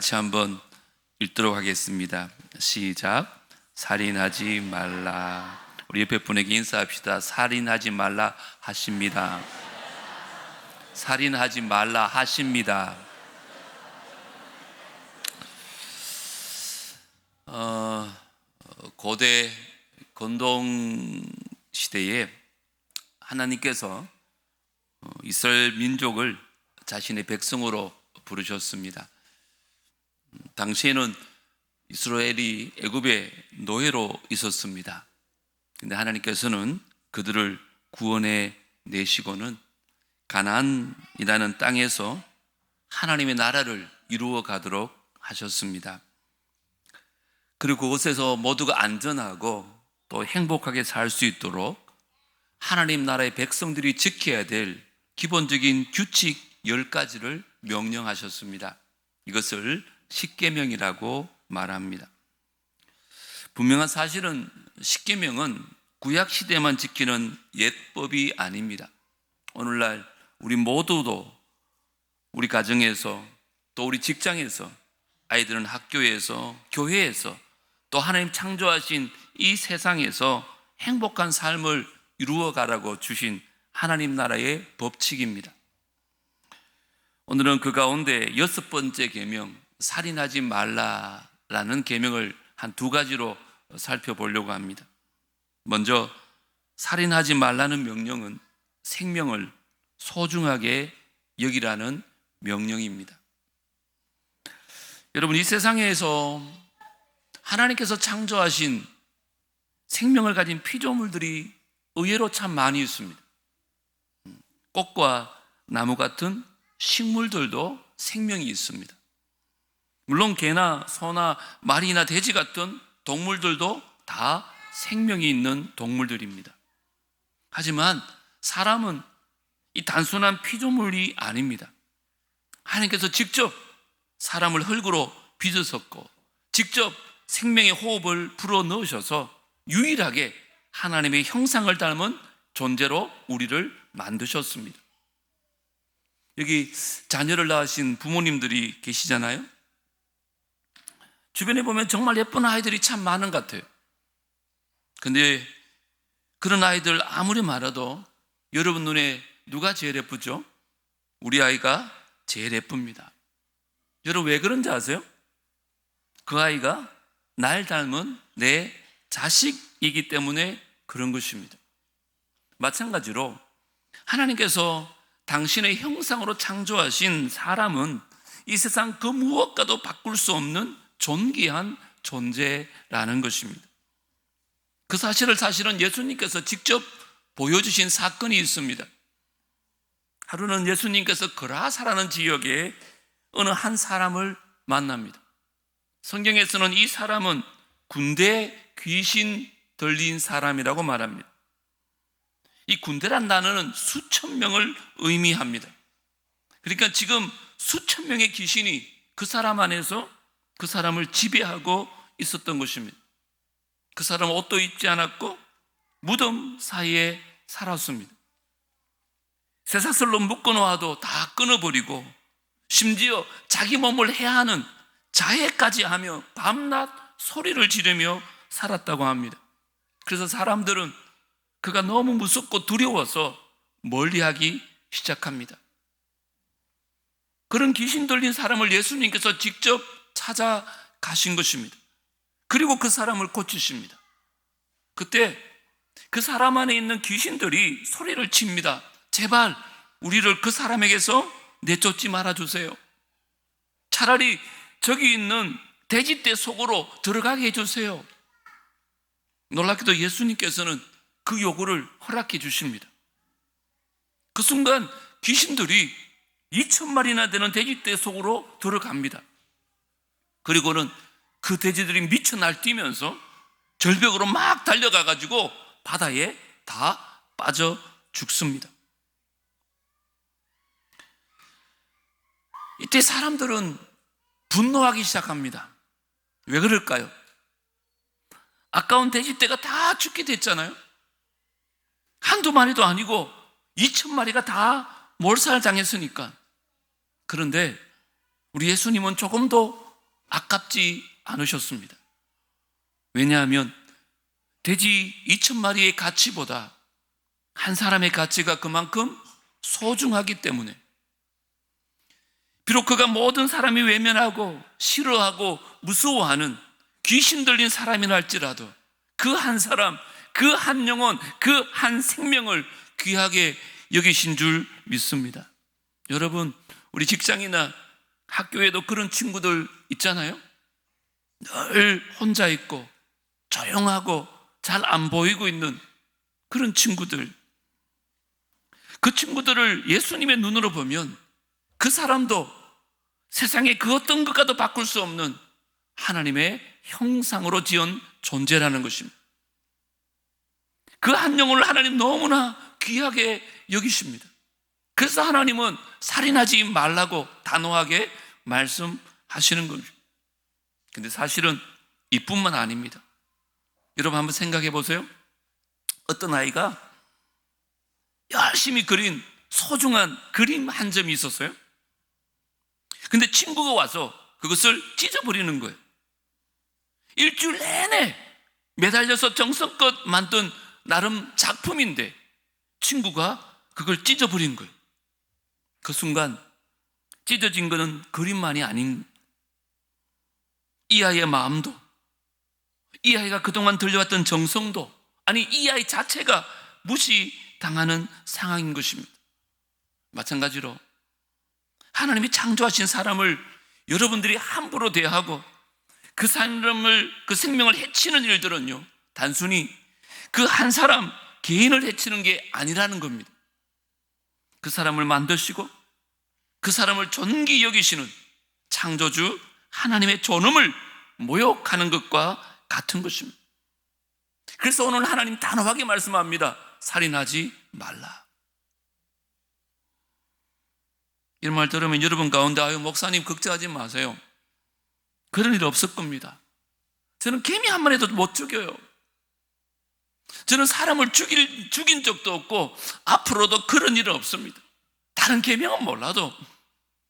같이 한번 읽도록 하겠습니다. 시작. 살인하지 말라. 우리 옆에 분에게 인사합시다. 살인하지 말라 하십니다. 살인하지 말라 하십니다. 어, 고대 건동 시대에 하나님께서 어, 이스라엘 민족을 자신의 백성으로 부르셨습니다. 음, 당시에는 이스라엘이 애굽의 노예로 있었습니다. 근데 하나님께서는 그들을 구원해 내시고는 가나안이라는 땅에서 하나님의 나라를 이루어 가도록 하셨습니다. 그리고 그곳에서 모두가 안전하고 또 행복하게 살 수 있도록 하나님 나라의 백성들이 지켜야 될 기본적인 규칙 10가지를 명령하셨습니다. 이것을 십계명이라고 말합니다. 분명한 사실은 십계명은 구약 시대만 지키는 옛법이 아닙니다. 오늘날 우리 모두도 우리 가정에서 또 우리 직장에서 아이들은 학교에서 교회에서 또 하나님 창조하신 이 세상에서 행복한 삶을 이루어 가라고 주신 하나님 나라의 법칙입니다. 오늘은 그 가운데 여섯 번째 계명 살인하지 말라라는 계명을 한 두 가지로 살펴보려고 합니다. 먼저 살인하지 말라는 명령은 생명을 소중하게 여기라는 명령입니다. 여러분 이 세상에서 하나님께서 창조하신 생명을 가진 피조물들이 의외로 참 많이 있습니다. 꽃과 나무 같은 식물들도 생명이 있습니다. 물론 개나 소나 말이나 돼지 같은 동물들도 다 생명이 있는 동물들입니다. 하지만 사람은 이 단순한 피조물이 아닙니다. 하나님께서 직접 사람을 흙으로 빚으셨고 직접 생명의 호흡을 불어 넣으셔서 유일하게 하나님의 형상을 닮은 존재로 우리를 만드셨습니다. 여기 자녀를 낳으신 부모님들이 계시잖아요. 주변에 보면 정말 예쁜 아이들이 참 많은 것 같아요. 근데 그런 아이들 아무리 말해도 여러분 눈에 누가 제일 예쁘죠? 우리 아이가 제일 예쁩니다. 여러분 왜 그런지 아세요? 그 아이가 날 닮은 내 자식이기 때문에 그런 것입니다. 마찬가지로 하나님께서 당신의 형상으로 창조하신 사람은 이 세상 그 무엇과도 바꿀 수 없는 존귀한 존재라는 것입니다. 그 사실을 사실은 예수님께서 직접 보여주신 사건이 있습니다. 하루는 예수님께서 그라사라는 지역에 어느 한 사람을 만납니다. 성경에서는 이 사람은 군대 귀신 들린 사람이라고 말합니다. 이 군대란 단어는 수천 명을 의미합니다. 그러니까 지금 수천 명의 귀신이 그 사람 안에서 그 사람을 지배하고 있었던 것입니다. 그 사람은 옷도 입지 않았고 무덤 사이에 살았습니다. 쇠사슬로 묶어놓아도 다 끊어버리고 심지어 자기 몸을 해야 하는 자해까지 하며 밤낮 소리를 지르며 살았다고 합니다. 그래서 사람들은 그가 너무 무섭고 두려워서 멀리하기 시작합니다. 그런 귀신 들린 사람을 예수님께서 직접 찾아가신 것입니다. 그리고 그 사람을 고치십니다. 그때 그 사람 안에 있는 귀신들이 소리를 칩니다. 제발 우리를 그 사람에게서 내쫓지 말아 주세요. 차라리 저기 있는 돼지떼 속으로 들어가게 해주세요. 놀랍게도 예수님께서는 그 요구를 허락해 주십니다. 그 순간 귀신들이 2천 마리나 되는 돼지떼 속으로 들어갑니다. 그리고는 그 돼지들이 미쳐 날뛰면서 절벽으로 막 달려가 가지고 바다에 다 빠져 죽습니다. 이때 사람들은 분노하기 시작합니다. 왜 그럴까요? 아까운 돼지떼가 다 죽게 됐잖아요. 한두 마리도 아니고 2천 마리가 다 몰살 당했으니까. 그런데 우리 예수님은 조금도 아깝지 않으셨습니다. 왜냐하면 돼지 2천 마리의 가치보다 한 사람의 가치가 그만큼 소중하기 때문에 비록 그가 모든 사람이 외면하고 싫어하고 무서워하는 귀신 들린 사람이라 할지라도 그 한 사람, 그 한 영혼, 그 한 생명을 귀하게 여기신 줄 믿습니다. 여러분, 우리 직장이나 학교에도 그런 친구들 있잖아요. 늘 혼자 있고 조용하고 잘 안 보이고 있는 그런 친구들. 그 친구들을 예수님의 눈으로 보면 그 사람도 세상의 그 어떤 것과도 바꿀 수 없는 하나님의 형상으로 지은 존재라는 것입니다. 그 한 영혼을 하나님 너무나 귀하게 여기십니다. 그래서 하나님은 살인하지 말라고 단호하게 말씀 하시는 겁니다. 근데 사실은 이뿐만 아닙니다. 여러분 한번 생각해 보세요. 어떤 아이가 열심히 그린 소중한 그림 한 점이 있었어요. 근데 친구가 와서 그것을 찢어버리는 거예요. 일주일 내내 매달려서 정성껏 만든 나름 작품인데 친구가 그걸 찢어버린 거예요. 그 순간 찢어진 거는 그림만이 아닌 이 아이의 마음도 이 아이가 그동안 들려왔던 정성도 아니 이 아이 자체가 무시당하는 상황인 것입니다. 마찬가지로 하나님이 창조하신 사람을 여러분들이 함부로 대하고 그 사람을 그 생명을 해치는 일들은요 단순히 그 한 사람 개인을 해치는 게 아니라는 겁니다. 그 사람을 만드시고 그 사람을 존귀 여기시는 창조주 하나님의 존엄을 모욕하는 것과 같은 것입니다. 그래서 오늘 하나님 단호하게 말씀합니다. 살인하지 말라. 이런 말 들으면 여러분 가운데 아유 목사님 걱정하지 마세요. 그런 일 없을 겁니다. 저는 개미 한 마리도 못 죽여요. 저는 사람을 죽일, 죽인 적도 없고 앞으로도 그런 일은 없습니다. 다른 계명은 몰라도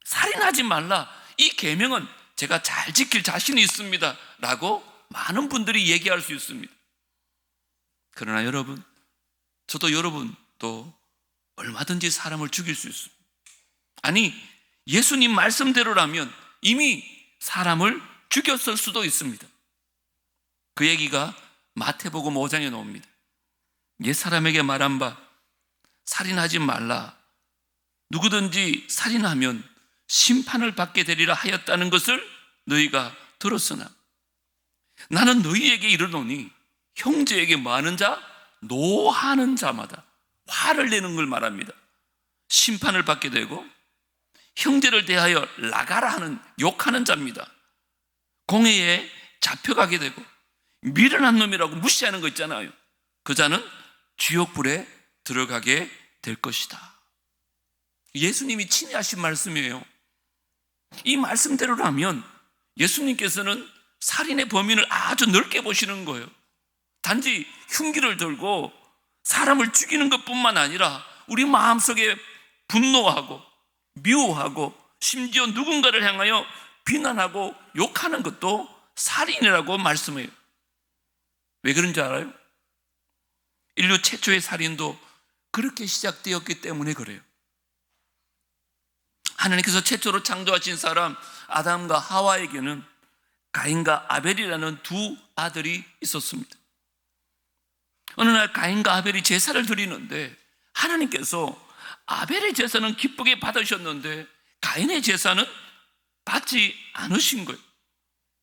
살인하지 말라. 이 계명은 제가 잘 지킬 자신이 있습니다. 라고 많은 분들이 얘기할 수 있습니다. 그러나 여러분, 저도 여러분 또 얼마든지 사람을 죽일 수 있습니다. 아니, 예수님 말씀대로라면 이미 사람을 죽였을 수도 있습니다. 그 얘기가 마태복음 5장에 나옵니다. 옛 사람에게 말한 바 살인하지 말라. 누구든지 살인하면 심판을 받게 되리라 하였다는 것을 너희가 들었으나 나는 너희에게 이르노니 형제에게 많은 자 노하는 자마다 화를 내는 걸 말합니다. 심판을 받게 되고 형제를 대하여 나가라 하는 욕하는 자입니다. 공회에 잡혀가게 되고 미련한 놈이라고 무시하는 거 있잖아요. 그 자는 지옥불에 들어가게 될 것이다. 예수님이 친히 하신 말씀이에요. 이 말씀대로라면 예수님께서는 살인의 범인을 아주 넓게 보시는 거예요. 단지 흉기를 들고 사람을 죽이는 것 뿐만 아니라 우리 마음속에 분노하고 미워하고 심지어 누군가를 향하여 비난하고 욕하는 것도 살인이라고 말씀해요. 왜 그런지 알아요? 인류 최초의 살인도 그렇게 시작되었기 때문에 그래요. 하나님께서 최초로 창조하신 사람 아담과 하와에게는 가인과 아벨이라는 두 아들이 있었습니다. 어느 날 가인과 아벨이 제사를 드리는데 하나님께서 아벨의 제사는 기쁘게 받으셨는데 가인의 제사는 받지 않으신 거예요.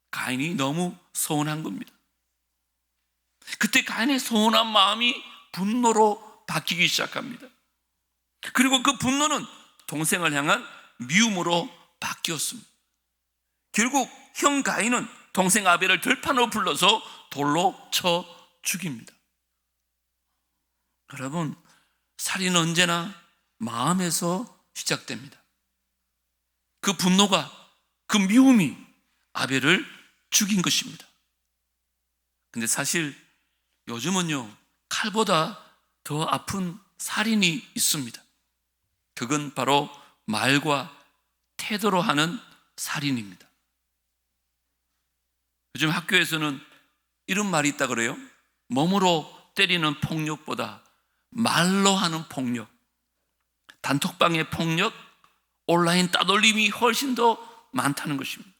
가인이 너무 서운한 겁니다. 그때 가인의 서운한 마음이 분노로 바뀌기 시작합니다. 그리고 그 분노는 동생을 향한 미움으로 바뀌었습니다. 결국 형 가인은 동생 아벨을 들판으로 불러서 돌로 쳐 죽입니다. 여러분, 살인은 언제나 마음에서 시작됩니다. 그 분노가, 그 미움이 아벨을 죽인 것입니다. 근데 사실 요즘은요, 칼보다 더 아픈 살인이 있습니다. 그건 바로 말과 태도로 하는 살인입니다. 요즘 학교에서는 이런 말이 있다 그래요. 몸으로 때리는 폭력보다 말로 하는 폭력, 단톡방의 폭력, 온라인 따돌림이 훨씬 더 많다는 것입니다.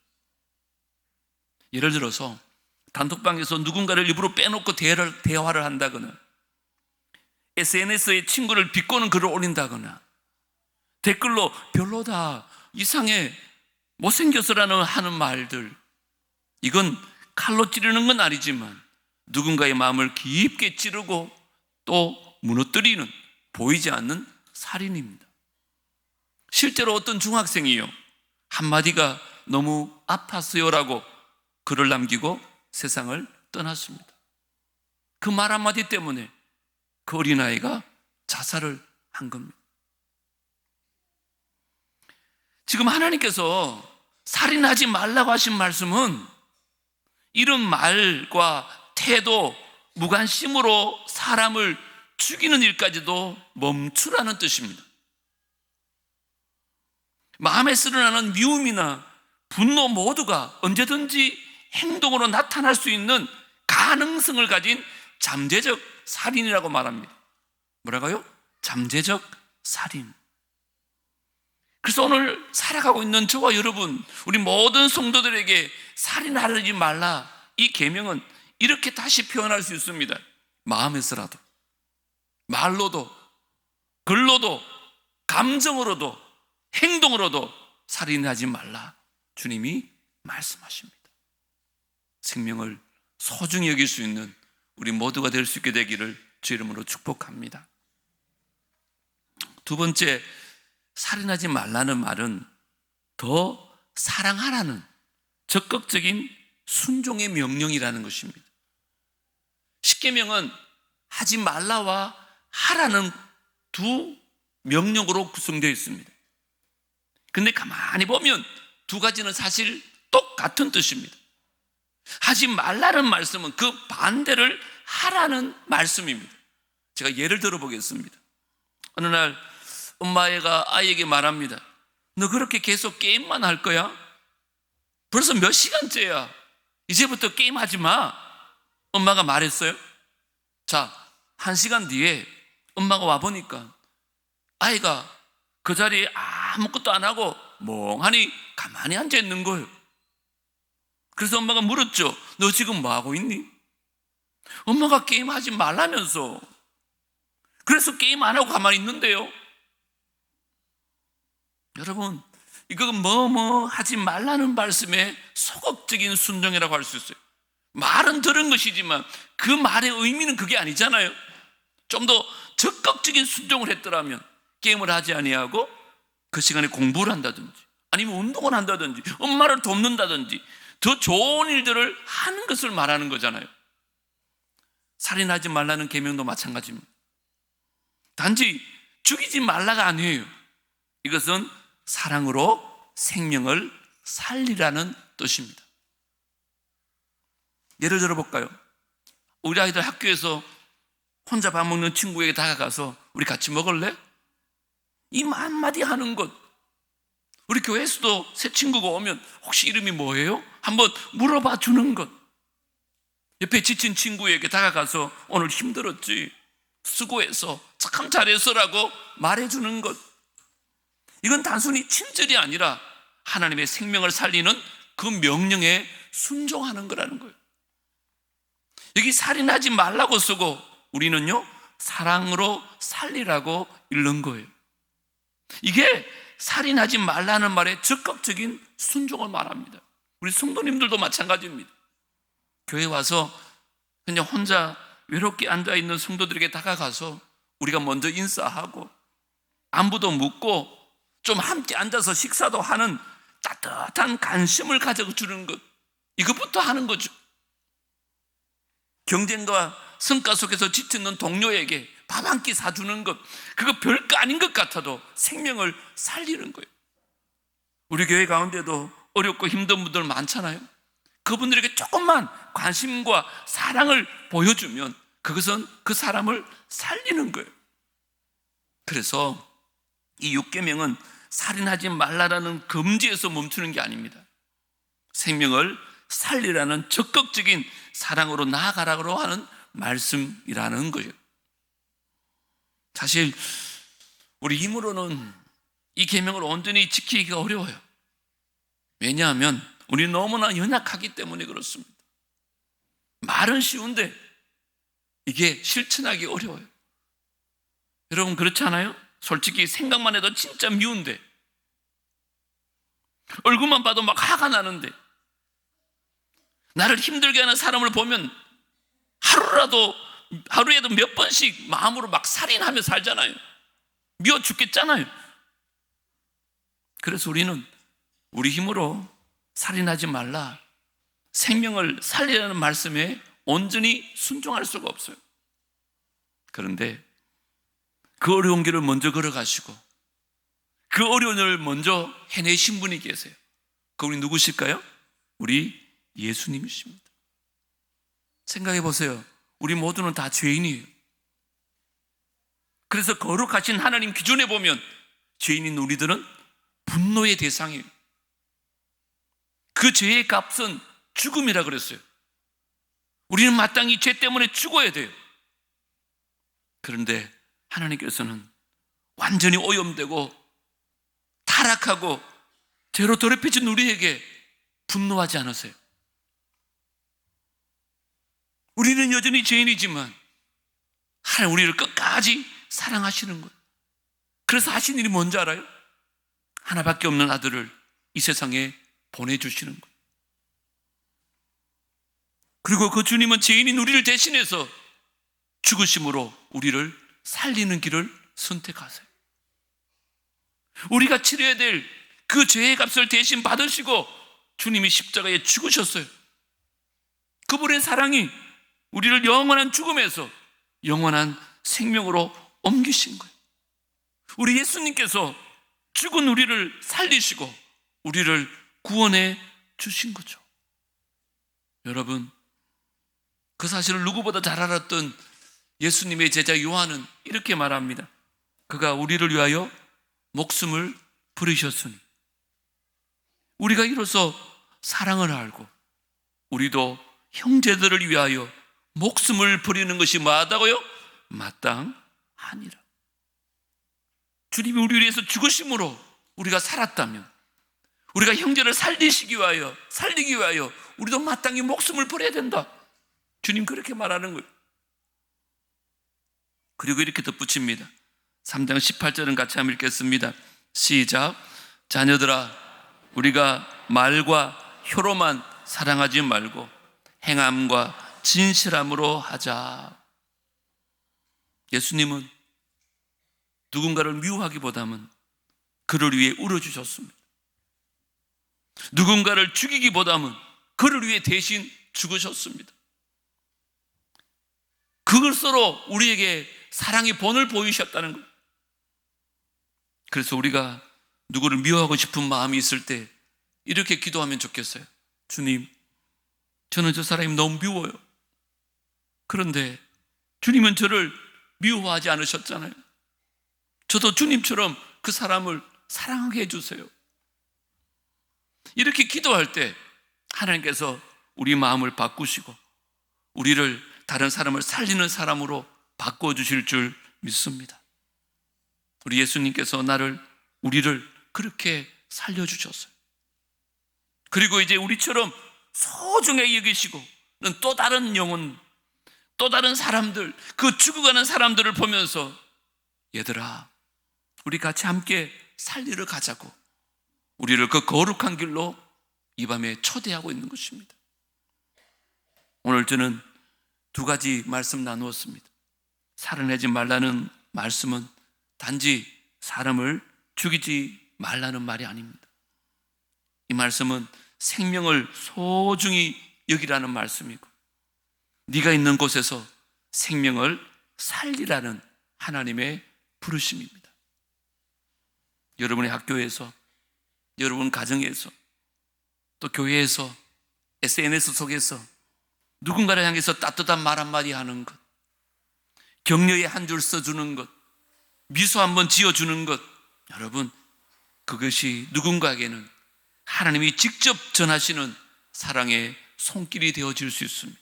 예를 들어서 단톡방에서 누군가를 일부러 빼놓고 대화를, 대화를 한다거나 SNS에 친구를 비꼬는 글을 올린다거나 댓글로 별로다, 이상해, 못생겼어라는 하는 말들 이건 칼로 찌르는 건 아니지만 누군가의 마음을 깊게 찌르고 또 무너뜨리는 보이지 않는 살인입니다. 실제로 어떤 중학생이요. 한마디가 너무 아팠어요라고 글을 남기고 세상을 떠났습니다. 그 말 한마디 때문에 그 어린아이가 자살을 한 겁니다. 지금 하나님께서 살인하지 말라고 하신 말씀은 이런 말과 태도, 무관심으로 사람을 죽이는 일까지도 멈추라는 뜻입니다. 마음에 쓰러나는 미움이나 분노 모두가 언제든지 행동으로 나타날 수 있는 가능성을 가진 잠재적 살인이라고 말합니다. 뭐라고요? 잠재적 살인. 그래서 오늘 살아가고 있는 저와 여러분, 우리 모든 성도들에게 살인하지 말라. 이 계명은 이렇게 다시 표현할 수 있습니다. 마음에서라도, 말로도, 글로도, 감정으로도, 행동으로도 살인하지 말라. 주님이 말씀하십니다. 생명을 소중히 여길 수 있는 우리 모두가 될 수 있게 되기를 주 이름으로 축복합니다. 두 번째, 살인하지 말라는 말은 더 사랑하라는 적극적인 순종의 명령이라는 것입니다. 십계명은 하지 말라와 하라는 두 명령으로 구성되어 있습니다. 근데 가만히 보면 두 가지는 사실 똑같은 뜻입니다. 하지 말라는 말씀은 그 반대를 하라는 말씀입니다. 제가 예를 들어 보겠습니다. 어느 날 엄마애가 아이에게 말합니다. 너 그렇게 계속 게임만 할 거야? 벌써 몇 시간째야. 이제부터 게임하지 마. 엄마가 말했어요. 자, 한 시간 뒤에 엄마가 와보니까 아이가 그 자리에 아무것도 안 하고 멍하니 가만히 앉아 있는 거예요. 그래서 엄마가 물었죠. 너 지금 뭐 하고 있니? 엄마가 게임하지 말라면서. 그래서 게임 안 하고 가만히 있는데요. 여러분, 이거 뭐뭐 하지 말라는 말씀에 소극적인 순종이라고 할 수 있어요. 말은 들은 것이지만 그 말의 의미는 그게 아니잖아요. 좀 더 적극적인 순종을 했더라면 게임을 하지 아니하고 그 시간에 공부를 한다든지 아니면 운동을 한다든지 엄마를 돕는다든지 더 좋은 일들을 하는 것을 말하는 거잖아요. 살인하지 말라는 계명도 마찬가지입니다. 단지 죽이지 말라가 아니에요. 이것은 사랑으로 생명을 살리라는 뜻입니다. 예를 들어 볼까요? 우리 아이들 학교에서 혼자 밥 먹는 친구에게 다가가서 우리 같이 먹을래? 이 한마디 하는 것. 우리 교회에서도 새 친구가 오면 혹시 이름이 뭐예요? 한번 물어봐 주는 것. 옆에 지친 친구에게 다가가서 오늘 힘들었지. 수고해서 참 잘했어라고 말해주는 것. 이건 단순히 친절이 아니라 하나님의 생명을 살리는 그 명령에 순종하는 거라는 거예요. 여기 살인하지 말라고 쓰고 우리는요, 사랑으로 살리라고 읽는 거예요. 이게 살인하지 말라는 말에 적극적인 순종을 말합니다. 우리 성도님들도 마찬가지입니다. 교회 와서 그냥 혼자 외롭게 앉아 있는 성도들에게 다가가서 우리가 먼저 인사하고 안부도 묻고 좀 함께 앉아서 식사도 하는 따뜻한 관심을 가져주는 것. 이것부터 하는 거죠. 경쟁과 성과 속에서 지치는 동료에게 밥 한 끼 사주는 것. 그거 별거 아닌 것 같아도 생명을 살리는 거예요. 우리 교회 가운데도 어렵고 힘든 분들 많잖아요. 그분들에게 조금만 관심과 사랑을 보여주면 그것은 그 사람을 살리는 거예요. 그래서 이 육계명은 살인하지 말라라는 금지에서 멈추는 게 아닙니다. 생명을 살리라는 적극적인 사랑으로 나아가라고 하는 말씀이라는 거예요. 사실 우리 힘으로는 이 계명을 온전히 지키기가 어려워요. 왜냐하면 우리 너무나 연약하기 때문에 그렇습니다. 말은 쉬운데 이게 실천하기 어려워요. 여러분 그렇지 않아요? 솔직히 생각만 해도 진짜 미운데 얼굴만 봐도 막 화가 나는데 나를 힘들게 하는 사람을 보면 하루라도 하루에도 몇 번씩 마음으로 막 살인하며 살잖아요. 미워 죽겠잖아요. 그래서 우리는 우리 힘으로 살인하지 말라. 생명을 살리라는 말씀에 온전히 순종할 수가 없어요. 그런데 그 어려운 길을 먼저 걸어가시고 그 어려운 일을 먼저 해내신 분이 계세요. 그분이 누구실까요? 우리 예수님이십니다. 생각해 보세요. 우리 모두는 다 죄인이에요. 그래서 거룩하신 하나님 기준에 보면 죄인인 우리들은 분노의 대상이에요. 그 죄의 값은 죽음이라 그랬어요. 우리는 마땅히 죄 때문에 죽어야 돼요. 그런데 하나님께서는 완전히 오염되고 타락하고 죄로 더럽혀진 우리에게 분노하지 않으세요. 우리는 여전히 죄인이지만 하나님 우리를 끝까지 사랑하시는 거예요. 그래서 하신 일이 뭔지 알아요? 하나밖에 없는 아들을 이 세상에 보내주시는 거예요. 그리고 그 주님은 죄인인 우리를 대신해서 죽으심으로 우리를 살리는 길을 선택하세요. 우리가 치러야 될 그 죄의 값을 대신 받으시고 주님이 십자가에 죽으셨어요. 그분의 사랑이 우리를 영원한 죽음에서 영원한 생명으로 옮기신 거예요. 우리 예수님께서 죽은 우리를 살리시고 우리를 구원해 주신 거죠. 여러분, 그 사실을 누구보다 잘 알았던 예수님의 제자 요한은 이렇게 말합니다. 그가 우리를 위하여 목숨을 부르셨으니 우리가 이로써 사랑을 알고 우리도 형제들을 위하여 목숨을 부리는 것이 마다고요? 마땅하니라. 주님이 우리 위해서 죽으심으로 우리가 살았다면 우리가 형제를 살리시기 위하여 살리기 위하여 우리도 마땅히 목숨을 버려야 된다. 주님 그렇게 말하는 거예요. 그리고 이렇게 덧붙입니다. 3장 18절은 같이 한번 읽겠습니다. 시작. 자녀들아, 우리가 말과 혀로만 사랑하지 말고 행함과 진실함으로 하자. 예수님은 누군가를 미워하기보다는 그를 위해 울어주셨습니다. 누군가를 죽이기보다는 그를 위해 대신 죽으셨습니다. 그것으로 우리에게 사랑의 본을 보이셨다는 것. 그래서 우리가 누구를 미워하고 싶은 마음이 있을 때 이렇게 기도하면 좋겠어요. 주님, 저는 저 사람이 너무 미워요. 그런데 주님은 저를 미워하지 않으셨잖아요. 저도 주님처럼 그 사람을 사랑하게 해주세요. 이렇게 기도할 때 하나님께서 우리 마음을 바꾸시고 우리를 다른 사람을 살리는 사람으로 바꿔주실 줄 믿습니다. 우리 예수님께서 나를, 우리를 그렇게 살려주셨어요. 그리고 이제 우리처럼 소중하게 여기시고 또 다른 영혼, 또 다른 사람들, 그 죽어가는 사람들을 보면서 얘들아, 우리 같이 함께 살리러 가자고 우리를 그 거룩한 길로 이 밤에 초대하고 있는 것입니다. 오늘 저는 두 가지 말씀 나누었습니다. 살아내지 말라는 말씀은 단지 사람을 죽이지 말라는 말이 아닙니다. 이 말씀은 생명을 소중히 여기라는 말씀이고 네가 있는 곳에서 생명을 살리라는 하나님의 부르심입니다. 여러분의 학교에서 여러분 가정에서 또 교회에서 SNS 속에서 누군가를 향해서 따뜻한 말 한마디 하는 것 격려의 한 줄 써주는 것 미소 한번 지어주는 것 여러분 그것이 누군가에게는 하나님이 직접 전하시는 사랑의 손길이 되어질 수 있습니다.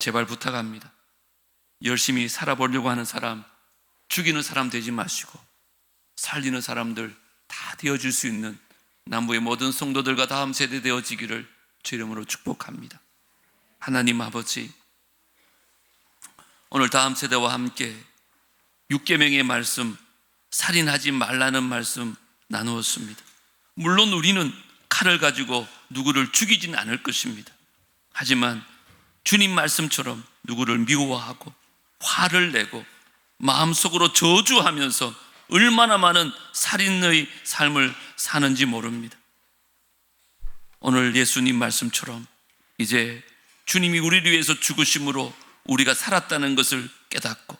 제발 부탁합니다. 열심히 살아보려고 하는 사람, 죽이는 사람 되지 마시고, 살리는 사람들 다 되어질 수 있는 남부의 모든 성도들과 다음 세대 되어지기를 주 이름으로 축복합니다. 하나님 아버지, 오늘 다음 세대와 함께 육계명의 말씀, 살인하지 말라는 말씀 나누었습니다. 물론 우리는 칼을 가지고 누구를 죽이진 않을 것입니다. 하지만 주님 말씀처럼 누구를 미워하고 화를 내고 마음속으로 저주하면서 얼마나 많은 살인의 삶을 사는지 모릅니다. 오늘 예수님 말씀처럼 이제 주님이 우리를 위해서 죽으심으로 우리가 살았다는 것을 깨닫고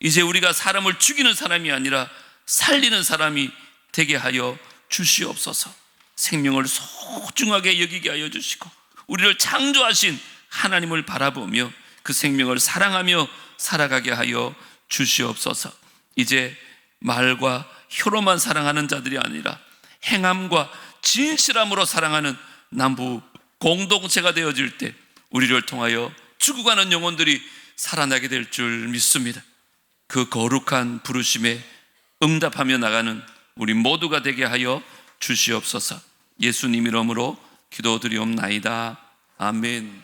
이제 우리가 사람을 죽이는 사람이 아니라 살리는 사람이 되게 하여 주시옵소서. 생명을 소중하게 여기게 하여 주시고 우리를 창조하신 하나님을 바라보며 그 생명을 사랑하며 살아가게 하여 주시옵소서. 이제 말과 혀로만 사랑하는 자들이 아니라 행함과 진실함으로 사랑하는 남부 공동체가 되어질 때 우리를 통하여 죽어가는 영혼들이 살아나게 될 줄 믿습니다. 그 거룩한 부르심에 응답하며 나가는 우리 모두가 되게 하여 주시옵소서. 예수님 이름으로 기도드리옵나이다. 아멘.